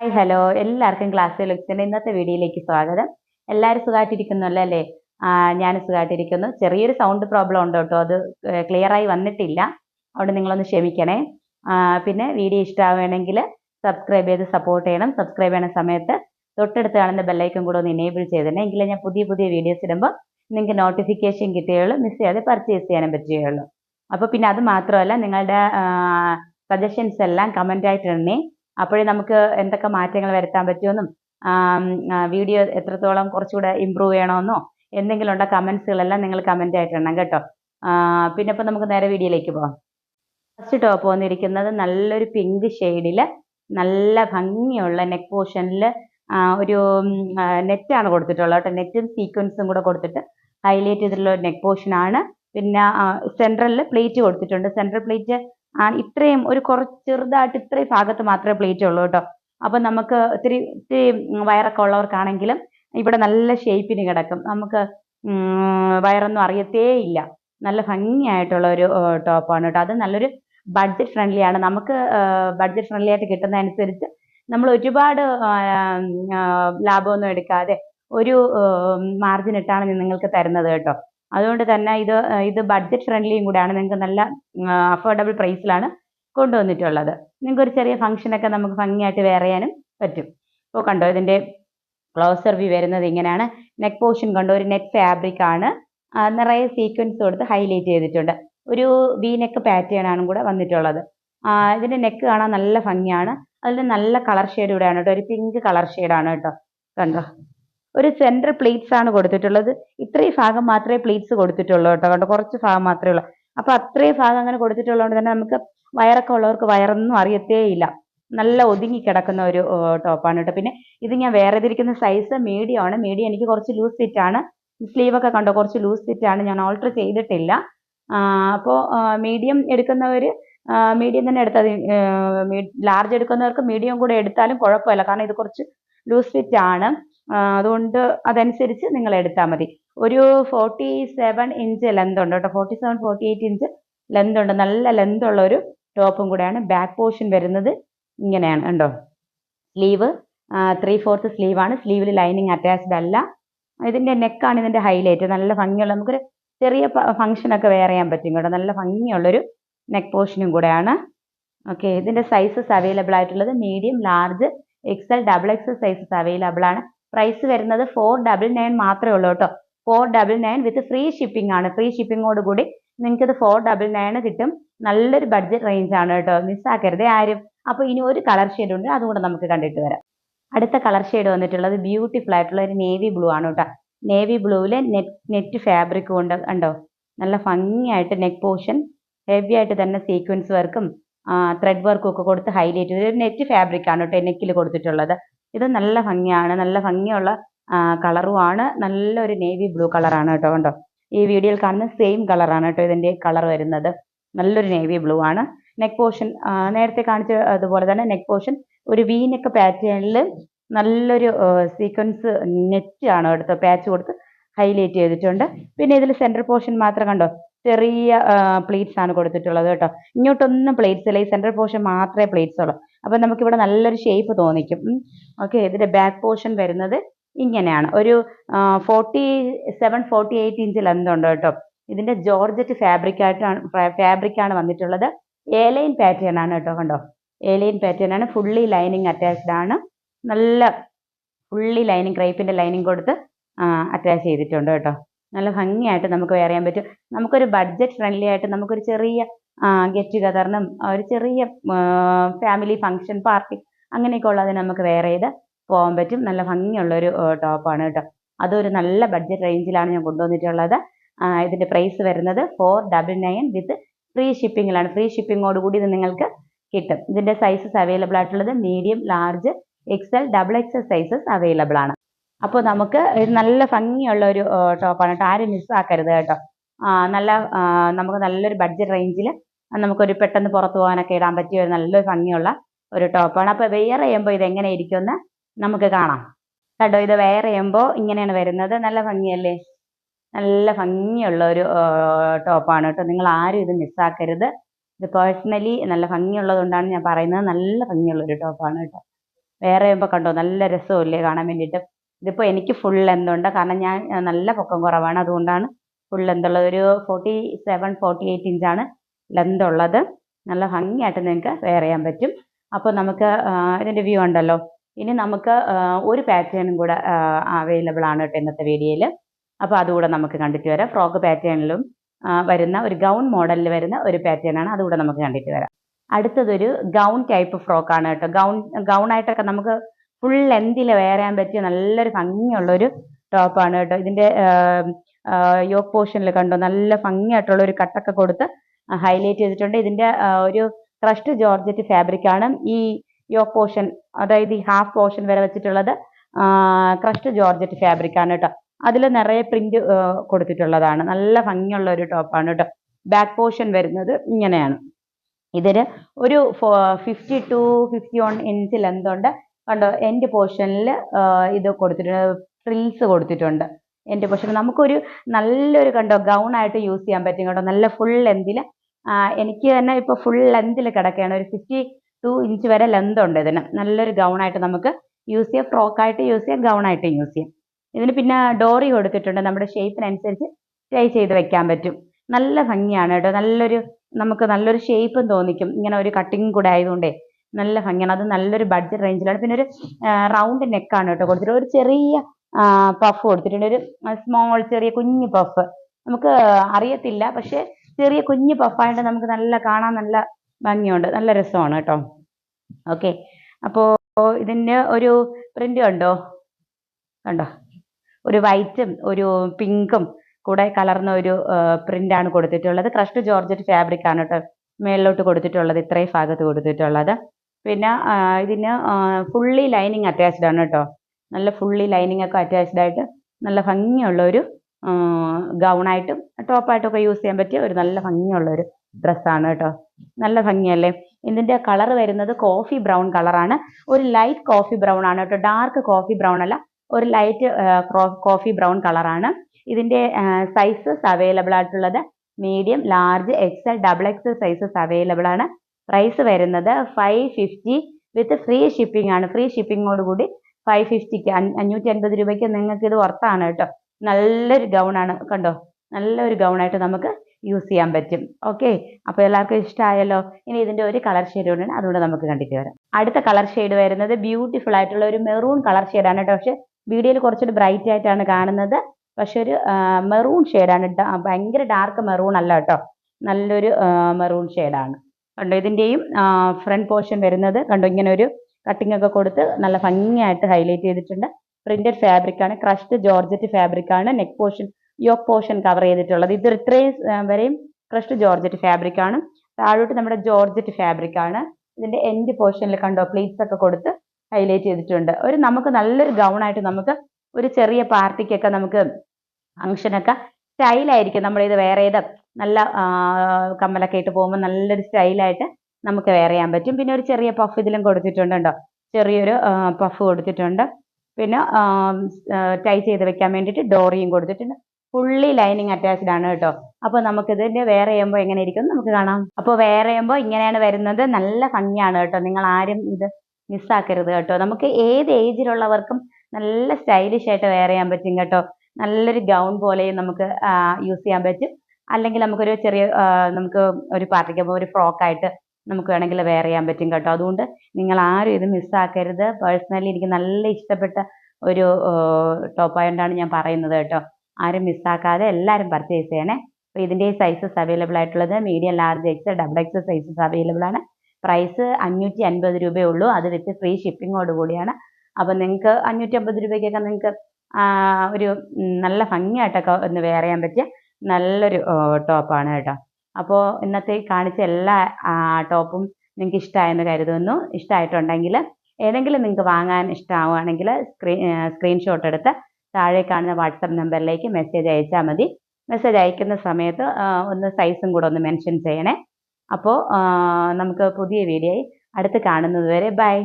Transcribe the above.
Hi hello എല്ലാവർക്കും class ലുക്സിന്റെ ഇന്നത്തെ വീഡിയോയിലേക്ക് സ്വാഗതം. എല്ലാവരും സുഖമായിട്ടിരിക്കുന്നല്ലോ അല്ലേ? ഞാൻ സുഖമായിട്ടിരിക്കുന്നു. ചെറിയൊരു സൗണ്ട് പ്രോബ്ലം ഉണ്ട് കേട്ടോ. അത് ക്ലിയർ ആയി വന്നിട്ടില്ല. അതുകൊണ്ട് നിങ്ങളൊന്ന് ക്ഷമിക്കണേ. പിന്നെ വീഡിയോ ഇഷ്ടമാവുകയാണെങ്കിൽ സബ്സ്ക്രൈബ് ചെയ്ത് സപ്പോർട്ട് ചെയ്യണം. സബ്സ്ക്രൈബ് ചെയ്യണ സമയത്ത് തൊട്ടടുത്ത് കാണുന്ന ബെല്ലൈക്കൺ കൂടെ ഒന്ന് എനേബിൾ ചെയ്തിടണം എങ്കിലേ ഞാൻ പുതിയ പുതിയ വീഡിയോസ് ഇടുമ്പോൾ നിങ്ങൾക്ക് നോട്ടിഫിക്കേഷൻ കിട്ടുകയുള്ളൂ. മിസ് ചെയ്യാതെ പർച്ചേസ് ചെയ്യാനും പറ്റുകയുള്ളൂ. അപ്പോൾ പിന്നെ അത് മാത്രമല്ല നിങ്ങളുടെ സജഷൻസ് എല്ലാം കമന്റ് ആയിട്ട് ഇടണേ. അപ്പോഴേ നമുക്ക് എന്തൊക്കെ മാറ്റങ്ങൾ വരുത്താൻ പറ്റുമെന്നും വീഡിയോ എത്രത്തോളം കുറച്ചുകൂടെ ഇമ്പ്രൂവ് ചെയ്യണമെന്നോ എന്തെങ്കിലും ഉണ്ടോ കമൻസുകളെല്ലാം നിങ്ങൾ കമന്റ് ആയിട്ട് ഇടണം കേട്ടോ. പിന്നെ ഇപ്പോൾ നമുക്ക് നേരെ വീഡിയോയിലേക്ക് പോകാം ഫസ്റ്റ് ടോപ്പ് വന്നിരിക്കുന്നത് നല്ലൊരു പിങ്ക് ഷെയ്ഡിൽ നല്ല ഭംഗിയുള്ള നെക്ക് പോർഷനിൽ ഒരു നെറ്റാണ് കൊടുത്തിട്ടുള്ളത് കേട്ടോ. നെറ്റും സീക്വൻസും കൂടെ കൊടുത്തിട്ട് ഹൈലൈറ്റ് ചെയ്തിട്ടുള്ള ഒരു നെക്ക് പോർഷനാണ് പിന്നെ സെൻട്രലിൽ പ്ലേറ്റ് കൊടുത്തിട്ടുണ്ട്. സെൻട്രൽ പ്ലേറ്റ് ഇത്രയും ഒരു കുറച്ച് ചെറുതായിട്ട് ഇത്രയും ഭാഗത്ത് മാത്രമേ പ്ലേറ്റ് ഉള്ളൂ കേട്ടോ. അപ്പം നമുക്ക് ഇത്തിരി ഇത്തിരി വയറൊക്കെ ഉള്ളവർക്കാണെങ്കിലും ഇവിടെ നല്ല ഷേപ്പിന് കിടക്കും. നമുക്ക് വയറൊന്നും അറിയത്തേ ഇല്ല. നല്ല ഭംഗിയായിട്ടുള്ള ഒരു ടോപ്പാണ് കേട്ടോ. അത് നല്ലൊരു ബഡ്ജറ്റ് ഫ്രണ്ട്ലി ആണ്. നമുക്ക് ബഡ്ജറ്റ് ഫ്രണ്ട്ലി ആയിട്ട് കിട്ടുന്നതനുസരിച്ച് നമ്മൾ ഒരുപാട് ആ, ആ, ലാഭമൊന്നും എടുക്കാതെ ഒരു മാർജിൻ ഇട്ടാണ് നിങ്ങൾക്ക് തരുന്നത് കേട്ടോ. അതുകൊണ്ട് തന്നെ ഇത് ഇത് ബഡ്ജറ്റ് ഫ്രണ്ട്ലിയും കൂടെയാണ് നിങ്ങൾക്ക് നല്ല അഫോർഡബിൾ പ്രൈസിലാണ് കൊണ്ടുവന്നിട്ടുള്ളത്. നിങ്ങൾക്ക് ഒരു ചെറിയ ഫംഗ്ഷനൊക്കെ നമുക്ക് ഭംഗിയായിട്ട് വെയർ ചെയ്യാനും പറ്റും. ഇപ്പോൾ കണ്ടോ ഇതിന്റെ ക്ലോസർ വ്യൂ വരുന്നത് ഇങ്ങനെയാണ്. നെക്ക് പോർഷൻ കണ്ടോ ഒരു നെക്ക് ഫാബ്രിക് ആണ്. നിറയെ സീക്വൻസ് കൊടുത്ത് ഹൈലൈറ്റ് ചെയ്തിട്ടുണ്ട്. ഒരു വി നെക്ക് പാറ്റേൺ ആണ് കൂടെ വന്നിട്ടുള്ളത്. ഇതിന്റെ നെക്ക് കാണാൻ നല്ല ഭംഗിയാണ്. അതിൽ നല്ല കളർ ഷെയ്ഡ് കൂടെയാണ് കേട്ടോ. ഒരു പിങ്ക് കളർ ആണ് കേട്ടോ. കണ്ടോ? ഒരു സെൻട്രൽ പ്ലേറ്റ്സ് ആണ് കൊടുത്തിട്ടുള്ളത്. ഇത്രയും ഭാഗം മാത്രമേ പ്ലേറ്റ്സ് കൊടുത്തിട്ടുള്ളൂ കേട്ടോ. കണ്ടോ? കുറച്ച് ഭാഗം മാത്രമേ ഉള്ളൂ. അപ്പൊ അത്രയും ഭാഗം അങ്ങനെ കൊടുത്തിട്ടുള്ളതുകൊണ്ട് തന്നെ നമുക്ക് വയറൊക്കെ ഉള്ളവർക്ക് വയറൊന്നും അറിയത്തേ ഇല്ല. നല്ല ഒതുങ്ങി കിടക്കുന്ന ഒരു ടോപ്പാണ് കേട്ടോ. പിന്നെ ഇത് ഞാൻ വേറെ ഇതിരിക്കുന്ന സൈസ് മീഡിയം ആണ്. മീഡിയം എനിക്ക് കുറച്ച് ലൂസ് ഫിറ്റ് ആണ്. സ്ലീവ് ഒക്കെ കണ്ടോ? കുറച്ച് ലൂസ് ഫിറ്റ് ആണ്. ഞാൻ ഓൾട്ടർ ചെയ്തിട്ടില്ല. അപ്പോൾ മീഡിയം എടുക്കുന്നവർ മീഡിയം തന്നെ എടുത്താൽ ലാർജ് എടുക്കുന്നവർക്ക് മീഡിയം കൂടെ എടുത്താലും കുഴപ്പമില്ല. കാരണം ഇത് കുറച്ച് ലൂസ് ഫിറ്റ് ആണ്. അതുകൊണ്ട് അതനുസരിച്ച് നിങ്ങൾ എടുത്താൽ മതി. ഒരു ഫോർട്ടി സെവൻ ഇഞ്ച് ലെന്ത് ഉണ്ട് കേട്ടോ. Forty seven forty eight inch length ഉണ്ട്. നല്ല ലെന്ത് ഉള്ള ഒരു ടോപ്പും കൂടെയാണ് ബാക്ക് പോർഷൻ വരുന്നത് ഇങ്ങനെയാണ് കണ്ടോ. സ്ലീവ് ത്രീ ഫോർത്ത് സ്ലീവാണ് സ്ലീവിൽ ലൈനിങ് അറ്റാച്ച്ഡ് അല്ല. ഇതിന്റെ നെക്കാണ് ഇതിന്റെ ഹൈലൈറ്റ് നല്ല ഭംഗിയുള്ള നമുക്കൊരു ചെറിയ ഫംഗ്ഷനൊക്കെ വെയർ ചെയ്യാൻ പറ്റും കേട്ടോ. നല്ല ഭംഗിയുള്ളൊരു നെക്ക് പോർഷനും കൂടെയാണ് ഓക്കെ ഇതിന്റെ സൈസസ് അവൈലബിൾ ആയിട്ടുള്ളത് medium large XL double XL sizes available ആണ്. പ്രൈസ് വരുന്നത് ഫോർ ഡബിൾ നയൻ മാത്രമേ ഉള്ളൂ കേട്ടോ. Four double nine with free shipping ആണ്. ഫ്രീ ഷിപ്പിംഗോട് കൂടി നിങ്ങൾക്ക് ഇത് ഫോർ ഡബിൾ നയൻ കിട്ടും. നല്ലൊരു ബഡ്ജറ്റ് റേഞ്ച് ആണ് കേട്ടോ. മിസ്സാക്കരുതേ ആരും. അപ്പോൾ ഇനി ഒരു കളർ ഷെയ്ഡ് ഉണ്ട്. അതുകൂടെ നമുക്ക് കണ്ടിട്ട് വരാം. അടുത്ത കളർ ഷെയ്ഡ് വന്നിട്ടുള്ളത് ബ്യൂട്ടിഫുൾ ആയിട്ടുള്ള ഒരു നേവി ബ്ലൂ ആണ് കേട്ടോ. നേവി ബ്ലൂവിൽ നെറ്റ് നെറ്റ് ഫാബ്രിക് കൊണ്ട് കണ്ടോ? നല്ല ഭംഗിയായിട്ട് നെക്ക് പോർഷൻ ഹെവി ആയിട്ട് തന്നെ സീക്വൻസ് വർക്കും ത്രെഡ് വർക്കും ഒക്കെ കൊടുത്ത് ഹൈലൈറ്റ് ചെയ്ത്. ഒരു നെറ്റ് ഫാബ്രിക് ആണ് കേട്ടോ നെക്കിൽ കൊടുത്തിട്ടുള്ളത്. ഇത് നല്ല ഭംഗിയാണ്. നല്ല ഭംഗിയുള്ള കളറുമാണ്. നല്ലൊരു നേവി ബ്ലൂ കളറാണ് കേട്ടോ കണ്ടോ? ഈ വീഡിയോയിൽ കാണുന്ന സെയിം കളറാണ് കേട്ടോ ഇതിന്റെ കളർ വരുന്നത്. നല്ലൊരു നേവി ബ്ലൂ ആണ്. നെക്ക് പോർഷൻ നേരത്തെ കാണിച്ച അതുപോലെ തന്നെ നെക്ക് പോർഷൻ ഒരു വി നെക്ക് പാറ്റേണിൽ നല്ലൊരു സീക്വൻസ് നെറ്റ് ആണ് എടുത്ത് പാച്ച് കൊടുത്ത് ഹൈലൈറ്റ് ചെയ്തിട്ടുണ്ട്. പിന്നെ ഇതിൽ സെന്റർ പോർഷൻ മാത്രം കണ്ടോ? ചെറിയ പ്ലേറ്റ്സ് ആണ് കൊടുത്തിട്ടുള്ളത് കേട്ടോ. ഇങ്ങോട്ടൊന്നും പ്ലേറ്റ്സ് ഇല്ല. ഈ സെൻട്രൽ പോർഷൻ മാത്രമേ പ്ലേറ്റ്സ് ഉള്ളൂ. അപ്പൊ നമുക്കിവിടെ നല്ലൊരു ഷേപ്പ് തോന്നിക്കും. ഓക്കെ ഇതിന്റെ ബാക്ക് പോർഷൻ വരുന്നത് ഇങ്ങനെയാണ്. ഒരു forty seven forty eight inch length ഉണ്ട് കേട്ടോ. ഇതിന്റെ ജോർജറ്റ് ഫാബ്രിക് ആയിട്ടാണ് ഫാബ്രിക് ആണ് വന്നിട്ടുള്ളത്. ഏലൈൻ പാറ്റേൺ ആണ് കേട്ടോ കണ്ടോ? ഏലൈൻ പാറ്റേൺ ആണ്. ഫുള്ളി ലൈനിങ് അറ്റാച്ച്ഡ് ആണ്. നല്ല ഫുള്ളി ലൈനിങ് ക്രൈപ്പിന്റെ ലൈനിങ് കൊടുത്ത് അറ്റാച്ച് ചെയ്തിട്ടുണ്ട് കേട്ടോ. നല്ല ഭംഗിയായിട്ട് നമുക്ക് വെയർ ചെയ്യാൻ പറ്റും. നമുക്കൊരു ബഡ്ജറ്റ് ഫ്രണ്ട്ലി ആയിട്ട് നമുക്കൊരു ചെറിയ ഗെറ്റ് ടുഗദറിനും ഒരു ചെറിയ ഫാമിലി ഫംഗ്ഷൻ പാർട്ടി അങ്ങനെയൊക്കെ ഉള്ളതിന് നമുക്ക് വെയർ ചെയ്ത് പോകാൻ പറ്റും. നല്ല ഭംഗിയുള്ളൊരു ടോപ്പാണ് കേട്ടോ. അതൊരു നല്ല ബഡ്ജറ്റ് റേഞ്ചിലാണ് ഞാൻ കൊണ്ടുവന്നിട്ടുള്ളത്. ഇതിന്റെ പ്രൈസ് വരുന്നത് four double nine with free ഷിപ്പിങ്ങിലാണ് free ഷിപ്പിങ്ങോട് കൂടി ഇത് നിങ്ങൾക്ക് കിട്ടും. ഇതിന്റെ സൈസസ് അവൈലബിൾ ആയിട്ടുള്ളത് medium large XL double XL sizes available ആണ്. അപ്പോൾ നമുക്ക് ഒരു നല്ല ഭംഗിയുള്ള ഒരു ടോപ്പാണ്. കേട്ടോ ആരും മിസ്സാക്കരുത് കേട്ടോ. നല്ല നമുക്ക് നല്ലൊരു ബഡ്ജറ്റ് റേഞ്ചിൽ നമുക്കൊരു പെട്ടെന്ന് പുറത്ത് പോകാനൊക്കെ ഇടാൻ പറ്റിയ ഒരു നല്ലൊരു ഭംഗിയുള്ള ഒരു ടോപ്പാണ്. അപ്പോൾ വെയർ ചെയ്യുമ്പോൾ ഇത് എങ്ങനെ ഇരിക്കുമെന്ന് നമുക്ക് കാണാം. കേട്ടോ ഇത് വെയർ ചെയ്യുമ്പോൾ ഇങ്ങനെയാണ് വരുന്നത്. നല്ല ഭംഗിയല്ലേ? നല്ല ഭംഗിയുള്ള ഒരു ടോപ്പാണ് കേട്ടോ. നിങ്ങൾ ആരും ഇത് മിസ്സാക്കരുത് ഇത് പേഴ്സണലി നല്ല ഭംഗിയുള്ളതുകൊണ്ടാണ് ഞാൻ പറയുന്നത്. നല്ല ഭംഗിയുള്ള ഒരു ടോപ്പാണ് കേട്ടോ. വേറെ ചെയ്യുമ്പോൾ കണ്ടോ നല്ല രസമല്ലേ? കാണാൻ വേണ്ടിയിട്ട്. ഇതിപ്പോൾ എനിക്ക് ഫുൾ ലെന്തുണ്ട് കാരണം ഞാൻ നല്ല പൊക്കം കുറവാണ്. അതുകൊണ്ടാണ് ഫുൾ ലെന്തുള്ളത് ഒരു ഫോർട്ടി സെവൻ ഫോർട്ടി എയ്റ്റ് ഇഞ്ചാണ് ലെന്ത് ഉള്ളത്. നല്ല ഭംഗിയായിട്ട് നിങ്ങൾക്ക് വെയർ ചെയ്യാൻ പറ്റും. അപ്പോൾ നമുക്ക് ഇതിന്റെ വ്യൂ ഉണ്ടല്ലോ. ഇനി നമുക്ക് ഒരു പാറ്റേണും കൂടെ അവൈലബിൾ ആണ് കേട്ടോ ഇന്നത്തെ വീഡിയോയിൽ അപ്പോൾ അതുകൂടെ നമുക്ക് കണ്ടിട്ട് വരാം. ഫ്രോക്ക് പാറ്റേണിലും വരുന്ന ഒരു ഗൗൺ മോഡലിൽ വരുന്ന ഒരു പാറ്റേൺ ആണ്. അതുകൂടെ നമുക്ക് കണ്ടിട്ട് വരാം. അടുത്തതൊരു ഗൗൺ ടൈപ്പ് ഫ്രോക്കാണ് കേട്ടോ. ഗൗൺ ഗൗൺ ആയിട്ടൊക്കെ നമുക്ക് ഫുൾ ലെന്തിൽ വെയർ ചെയ്യാൻ പറ്റിയ നല്ലൊരു ഭംഗിയുള്ളൊരു ടോപ്പാണ് കേട്ടോ. ഇതിന്റെ യോക്ക് പോർഷനിൽ കണ്ടോ? നല്ല ഭംഗിയായിട്ടുള്ള ഒരു കട്ടൊക്കെ കൊടുത്ത് ഹൈലൈറ്റ് ചെയ്തിട്ടുണ്ട്. ഇതിന്റെ ഒരു ക്രഷ്ഡ് ജോർജറ്റ് ഫാബ്രിക് ആണ് ഈ യോക്ക് പോർഷൻ അതായത് ഈ ഹാഫ് പോർഷൻ വരെ വെച്ചിട്ടുള്ളത് ക്രഷ്ഡ് ജോർജറ്റ് ഫാബ്രിക് ആണ് കേട്ടോ. അതിൽ നിറയെ പ്രിന്റ് കൊടുത്തിട്ടുള്ളതാണ്. നല്ല ഭംഗിയുള്ള ഒരു ടോപ്പാണ് കേട്ടോ. ബാക്ക് പോർഷൻ വരുന്നത് ഇങ്ങനെയാണ്. ഇതിന് ഒരു fifty two fifty one inch length ഉണ്ട്. കണ്ടോ എന്റെ പോർഷനിൽ ഇത് കൊടുത്തിട്ടുണ്ട് ഫ്രിൽസ് കൊടുത്തിട്ടുണ്ട്. എന്റെ പോർഷൻ നമുക്കൊരു നല്ലൊരു കണ്ടോ ഗൗൺ ആയിട്ട് യൂസ് ചെയ്യാൻ പറ്റും കേട്ടോ നല്ല ഫുൾ ലെന്തിൽ എനിക്ക് തന്നെ ഇപ്പോൾ ഫുൾ ലെന്തിൽ കിടക്കുകയാണ്. ഒരു ഫിഫ്റ്റി ടു ഇഞ്ച് വരെ ലെന്ത് ഉണ്ട് ഇതിന്. നല്ലൊരു ഗൗണായിട്ട് നമുക്ക് യൂസ് ചെയ്യാം. ഫ്രോക്കായിട്ട് യൂസ് ചെയ്യാം ഗൗൺ ആയിട്ട് യൂസ് ചെയ്യാം. ഇതിന് പിന്നെ ഡോറി കൊടുത്തിട്ടുണ്ട്. നമ്മുടെ ഷേപ്പിനനുസരിച്ച് ടൈ ചെയ്ത് വെക്കാൻ പറ്റും. നല്ല ഭംഗിയാണ് കേട്ടോ. നല്ലൊരു നമുക്ക് നല്ലൊരു ഷേപ്പും തോന്നിക്കും. ഇങ്ങനെ ഒരു കട്ടിങ് കൂടെ ആയതുകൊണ്ടേ. നല്ല ഭംഗിയാണ്. അത് നല്ലൊരു ബഡ്ജറ്റ് റേഞ്ചിലാണ് പിന്നെ ഒരു റൗണ്ട് നെക്കാണ് കേട്ടോ കൊടുത്തിട്ട് ഒരു ചെറിയ പഫ് കൊടുത്തിട്ടുണ്ട്. ഒരു സ്മോൾ ചെറിയ കുഞ്ഞു പഫ് നമുക്ക് അറിയത്തില്ല പക്ഷെ ചെറിയ കുഞ്ഞു പഫായിട്ട് നമുക്ക് നല്ല കാണാൻ നല്ല ഭംഗിയുണ്ട്. നല്ല രസമാണ് കേട്ടോ. ഓക്കെ. അപ്പോൾ ഇതിന് ഒരു പ്രിന്റ് കണ്ടോ? കണ്ടോ? ഒരു വൈറ്റും ഒരു പിങ്കും കൂടെ കലർന്ന ഒരു പ്രിന്റ് ആണ് കൊടുത്തിട്ടുള്ളത്. ക്രഷ്ഡ് ജോർജറ്റ് ഫാബ്രിക് ആണ് കേട്ടോ മേളിലോട്ട് കൊടുത്തിട്ടുള്ളത്. ഇത്രയും ഭാഗത്ത് കൊടുത്തിട്ടുള്ളത്. പിന്നെ ഇതിന് ഫുള്ളി ലൈനിങ് അറ്റാച്ച്ഡ് ആണ് കേട്ടോ. നല്ല ഫുള്ളി ലൈനിങ് ഒക്കെ അറ്റാച്ച്ഡ് ആയിട്ട് നല്ല ഭംഗിയുള്ള ഒരു ഗൗണായിട്ടും ടോപ്പായിട്ടൊക്കെ യൂസ് ചെയ്യാൻ പറ്റിയ ഒരു നല്ല ഭംഗിയുള്ള ഒരു ഡ്രസ്സാണ് കേട്ടോ. നല്ല ഭംഗിയല്ലേ? ഇതിന്റെ കളർ വരുന്നത് കോഫി ബ്രൗൺ കളറാണ് ഒരു ലൈറ്റ് കോഫി ബ്രൗൺ ആണ് കേട്ടോ. ഡാർക്ക് കോഫി ബ്രൗൺ അല്ല ഒരു ലൈറ്റ് കോഫി ബ്രൗൺ കളറാണ് ഇതിന്റെ സൈസസ് അവൈലബിൾ ആയിട്ടുള്ളത് medium large XL double XL sizes available ആണ്. പ്രൈസ് വരുന്നത് five fifty with free shipping ആണ്. ഫ്രീ ഷിപ്പിങ്ങോട് കൂടി ഫൈവ് ഫിഫ്റ്റിക്ക് അഞ്ഞൂറ്റി അൻപത് രൂപയ്ക്ക് നിങ്ങൾക്ക് ഇത് വർത്താണ് കേട്ടോ. നല്ലൊരു ഗൗൺ ആണ് കണ്ടോ? നല്ലൊരു ഗൗൺ ആയിട്ട് നമുക്ക് യൂസ് ചെയ്യാൻ പറ്റും. ഓക്കെ അപ്പോൾ എല്ലാവർക്കും ഇഷ്ടമായല്ലോ ഇനി ഇതിന്റെ ഒരു കളർ ഷെയ്ഡ് ഉണ്ടെങ്കിൽ അതുകൊണ്ട് നമുക്ക് കണ്ടിട്ട് വരാം. അടുത്ത കളർ ഷെയ്ഡ് വരുന്നത് ബ്യൂട്ടിഫുൾ ആയിട്ടുള്ള ഒരു മെറൂൺ കളർ ഷെയ്ഡാണ് കേട്ടോ. പക്ഷെ വീഡിയോയിൽ കുറച്ചൊരു ബ്രൈറ്റ് ആയിട്ടാണ് കാണുന്നത്. പക്ഷെ ഒരു മെറൂൺ ഷെയ്ഡാണ് ഭയങ്കര ഡാർക്ക് മെറൂൺ അല്ല കേട്ടോ. നല്ലൊരു മെറൂൺ ഷെയ്ഡാണ് കണ്ടോ ഇതിന്റെയും ഫ്രണ്ട് പോർഷൻ വരുന്നത് കണ്ടോ ഇങ്ങനെ ഒരു കട്ടിംഗ് ഒക്കെ കൊടുത്ത് നല്ല ഭംഗിയായിട്ട് ഹൈലൈറ്റ് ചെയ്തിട്ടുണ്ട്. പ്രിന്റഡ് ഫാബ്രിക് ആണ് ക്രഷ്ഡ് ജോർജറ്റ് ഫാബ്രിക് ആണ് neck portion yoke portion cover ചെയ്തിട്ടുള്ളത്. ഇത് ഇത്രയും വരെയും ക്രഷ്ഡ് ജോർജറ്റ് ഫാബ്രിക് ആണ്. താഴോട്ട് നമ്മുടെ ജോർജറ്റ് ഫാബ്രിക് ആണ്. ഇതിന്റെ എൻഡ് പോർഷനിൽ കണ്ടോ പ്ലീറ്റ്സ് ഒക്കെ കൊടുത്ത് ഹൈലൈറ്റ് ചെയ്തിട്ടുണ്ട്. ഒരു നമുക്ക് നല്ലൊരു ഗൗൺ ആയിട്ട് നമുക്ക് ഒരു ചെറിയ പാർട്ടിക്കൊക്കെ നമുക്ക് ഫംഗ്ഷനൊക്കെ സ്റ്റൈലായിരിക്കും നമ്മൾ ഇത് വെയർ ചെയ്ത് നല്ല കമ്മലൊക്കെ ഇട്ട് പോകുമ്പോൾ നല്ലൊരു സ്റ്റൈലായിട്ട് നമുക്ക് വെയർ ചെയ്യാൻ പറ്റും. പിന്നെ ഒരു ചെറിയ പഫ് ഇതിലും കൊടുത്തിട്ടുണ്ട് കേട്ടോ ചെറിയൊരു പഫ് കൊടുത്തിട്ടുണ്ട്. പിന്നെ ടൈ ചെയ്ത് വെക്കാൻ വേണ്ടിയിട്ട് ഡോറിയും കൊടുത്തിട്ടുണ്ട്. ഫുള്ളി ലൈനിങ് അറ്റാച്ച്ഡ് ആണ് കേട്ടോ അപ്പോൾ നമുക്ക് ഇതിന്റെ വെയർ ചെയ്യുമ്പോൾ എങ്ങനെ ഇരിക്കും നമുക്ക് കാണാം. അപ്പോൾ വേറെ ചെയ്യുമ്പോൾ ഇങ്ങനെയാണ് വരുന്നത്. നല്ല ഭംഗിയാണ് കേട്ടോ നിങ്ങൾ ആരും ഇത് മിസ്സാക്കരുത് കേട്ടോ നമുക്ക് ഏത് ഏജിലുള്ളവർക്കും നല്ല സ്റ്റൈലിഷ് ആയിട്ട് വെയർ ചെയ്യാൻ പറ്റും കേട്ടോ നല്ലൊരു ഗൗൺ പോലെയും നമുക്ക് യൂസ് ചെയ്യാൻ പറ്റും. അല്ലെങ്കിൽ നമുക്കൊരു ചെറിയ നമുക്ക് ഒരു പാർട്ടിക്ക് ഒരു ഫ്രോക്ക് ആയിട്ട് നമുക്ക് വേണമെങ്കിൽ വെയർ ചെയ്യാൻ പറ്റും കേട്ടോ. അതുകൊണ്ട് നിങ്ങൾ ആരും ഇത് മിസ്സാക്കരുത് പേഴ്സണലി എനിക്ക് നല്ല ഇഷ്ടപ്പെട്ട ഒരു ടോപ്പ് ആയതുകൊണ്ടാണ് ഞാൻ പറയുന്നത് കേട്ടോ. ആരും മിസ്സാക്കാതെ എല്ലാവരും പർച്ചേസ് ചെയ്യണേ. അപ്പോൾ ഇതിന്റെ സൈസസ് അവൈലബിൾ ആയിട്ടുള്ളത് medium large X double X sizes available ആണ്. പ്രൈസ് അഞ്ഞൂറ്റി അൻപത് രൂപയേ ഉള്ളൂ. അത് വിത്ത് ഫ്രീ ഷിപ്പിങ്ങോട് കൂടിയാണ്. അപ്പോൾ നിങ്ങൾക്ക് അഞ്ഞൂറ്റി അമ്പത് രൂപയ്ക്കൊക്കെ നിങ്ങൾക്ക് ഒരു നല്ല ഭംഗിയായിട്ടൊക്കെ ഒന്ന് വെയർ ചെയ്യാൻ പറ്റിയ നല്ലൊരു ടോപ്പാണ് കേട്ടോ. അപ്പോൾ ഇന്നത്തെ കാണിച്ച എല്ലാ ടോപ്പും നിങ്ങൾക്ക് ഇഷ്ടമായെന്ന് കരുതുന്നു. ഇഷ്ടമായിട്ടുണ്ടെങ്കിൽ ഏതെങ്കിലും നിങ്ങൾക്ക് വാങ്ങാൻ ഇഷ്ടമാവുകയാണെങ്കിൽ സ്ക്രീൻ സ്ക്രീൻഷോട്ട് എടുത്ത് താഴെ കാണുന്ന വാട്സപ്പ് നമ്പറിലേക്ക് മെസ്സേജ് അയച്ചാൽ മതി. മെസ്സേജ് അയക്കുന്ന സമയത്ത് ഒന്ന് സൈസും കൂടെ ഒന്ന് മെൻഷൻ ചെയ്യണേ. അപ്പോൾ നമുക്ക് പുതിയ വീഡിയോയിൽ അടുത്ത് കാണുന്നത് വരെ ബൈ